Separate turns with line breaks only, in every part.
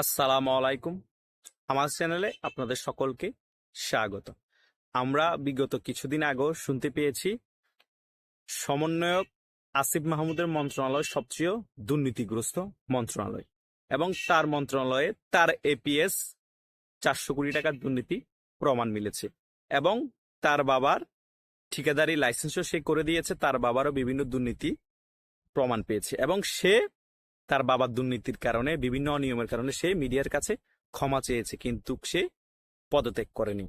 আসসালামু আলাইকুম। আমার চ্যানেলে আপনাদের সকলকে স্বাগত। আমরা বিগত কিছুদিন আগেও শুনতে পেয়েছি, সমন্বয়ক আসিফ মাহমুদের মন্ত্রণালয় সবচেয়ে দুর্নীতিগ্রস্ত মন্ত্রণালয় এবং তার মন্ত্রণালয়ে তার এপিএস চারশো কোটি টাকার দুর্নীতি প্রমাণ মিলেছে এবং তার বাবার ঠিকাদারি লাইসেন্সও সে করে দিয়েছে, তার বাবারও বিভিন্ন দুর্নীতি প্রমাণ পেয়েছে এবং সে তার বাবার দুর্নীতির কারণে, বিভিন্ন অনিয়মের কারণে সে মিডিয়ার কাছে ক্ষমা চেয়েছে, কিন্তু সে পদত্যাগ করেনি।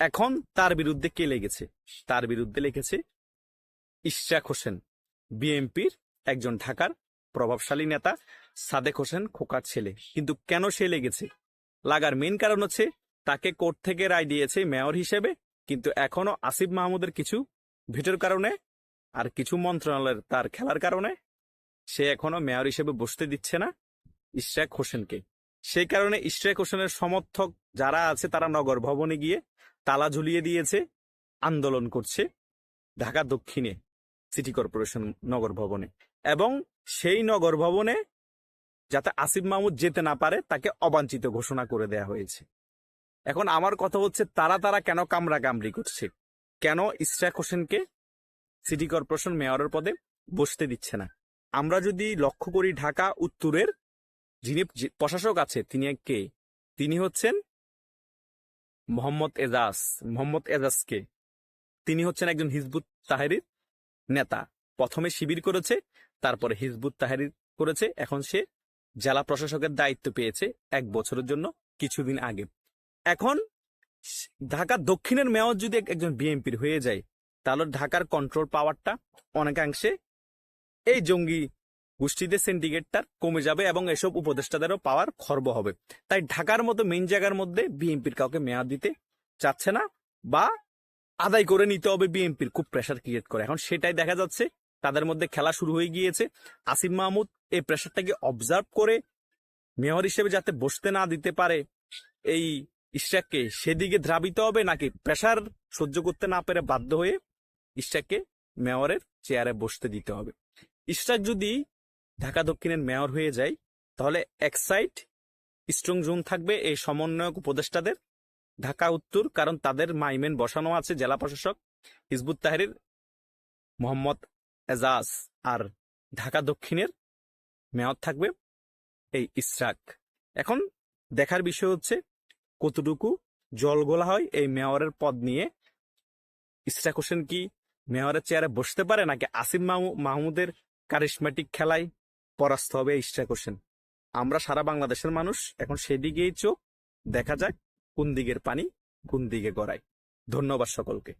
এখন তার বিরুদ্ধে কে লেগেছে? তার বিরুদ্ধে লিখেছে ইশরাক হোসেন, বিএনপির একজন ঢাকার প্রভাবশালী নেতা সাদেক হোসেন খোকার ছেলে। কিন্তু কেন সে লেগেছে? লাগার মেন কারণ হচ্ছে তাকে কোর্ট থেকে রায় দিয়েছে মেয়র হিসেবে, কিন্তু এখনও আসিফ মাহমুদের কিছু ভিটোর কারণে আর কিছু মন্ত্রণালয়ের তার খেলার কারণে সে এখনও মেয়র হিসেবে বসতে দিচ্ছে না ইশরাক হোসেনকে। সেই কারণে ইশরাক হোসেনের সমর্থক যারা আছে, তারা নগর ভবনে গিয়ে তালা ঝুলিয়ে দিয়েছে, আন্দোলন করছে ঢাকা দক্ষিণে সিটি কর্পোরেশন নগর ভবনে। এবং সেই নগর ভবনে যাতে আসিফ মাহমুদ যেতে না পারে, তাকে অবাঞ্ছিত ঘোষণা করে দেয়া হয়েছে। এখন আমার কথা হচ্ছে, তারা তারা কেন কামরা কামড়ি করছে? কেন ইশরাক হোসেনকে সিটি কর্পোরেশন মেয়রের পদে বসতে দিচ্ছে না? আমরা যদি লক্ষ্য করি ঢাকা উত্তরের, যিনি প্রশাসক আছে, তিনি কে? তিনি হচ্ছেন মোহাম্মদ এজাজ, মোহাম্মদ এজাজকে। তিনি হচ্ছেন একজন হিজবুত তাহেরির নেতা। প্রথমে শিবির করেছে, তারপরে হিজবুত তাহেরির করেছে। এখন সে জেলা প্রশাসকের দায়িত্ব পেয়েছে এক বছরের জন্য, কিছুদিন আগে। এখন ঢাকা দক্ষিণের মেয়র যদি একজন বিএনপির হয়ে যায়, তাহলে ঢাকার কন্ট্রোল পাওয়ারটা অনেকাংশে এই জঙ্গি গোষ্ঠীদের সিন্ডিকেটটা কমে যাবে এবং এসব উপদেষ্টাদেরও পাওয়ার খর্ব হবে। তাই ঢাকার মতো মেইন জায়গার মধ্যে বিএনপির কাউকে মেয়াদ দিতে চাচ্ছে না বা আদায় করে নিতে হবে বিএনপির, খুব প্রেশার ক্রিয়েট করে। এখন সেটাই দেখা যাচ্ছে, তাদের মধ্যে খেলা শুরু হয়ে গিয়েছে। আসিফ মাহমুদ এই প্রেশারটাকে অবজার্ভ করে মেয়র হিসেবে যাতে বসতে না দিতে পারে, এই ইশরাককে সেদিকে ধাবিত হবে নাকি প্রেশার সহ্য করতে না পেরে বাধ্য হয়ে ইশরাককে মেয়রের চেয়ারে বসতে দিতে হবে। ইশরাক যদি ঢাকা দক্ষিণের মেয়র হয়ে যায়, তাহলে এক সাইড স্ট্রং জোন থাকবে এই সমন্বয়ক উপদেষ্টাদের। ঢাকা উত্তর, কারণ তাদের মাইমেন বসানো আছে জেলা প্রশাসক হিজবুত তাহেরির, মোহাম্মদ এজাজ, আর ঢাকা দক্ষিণের মেয়র থাকবে এই ইসরাক এখন দেখার বিষয় হচ্ছে কতটুকু জল গোলা হয় এই মেয়রের পদ নিয়ে। ইসরাক হোসেন কি মেয়রের চেয়ারে বসতে পারে নাকি আসিম মাহমু- মাহমুদের কারিশমেটিক খেলায় পরাস্ত হবে ইচ্ছা করছেন আমরা সারা বাংলাদেশের মানুষ এখন সেদিকেই চোখ, দেখা যাক কোন দিকের পানি, কোন দিকে গড়ায়। ধন্যবাদ সকলকে।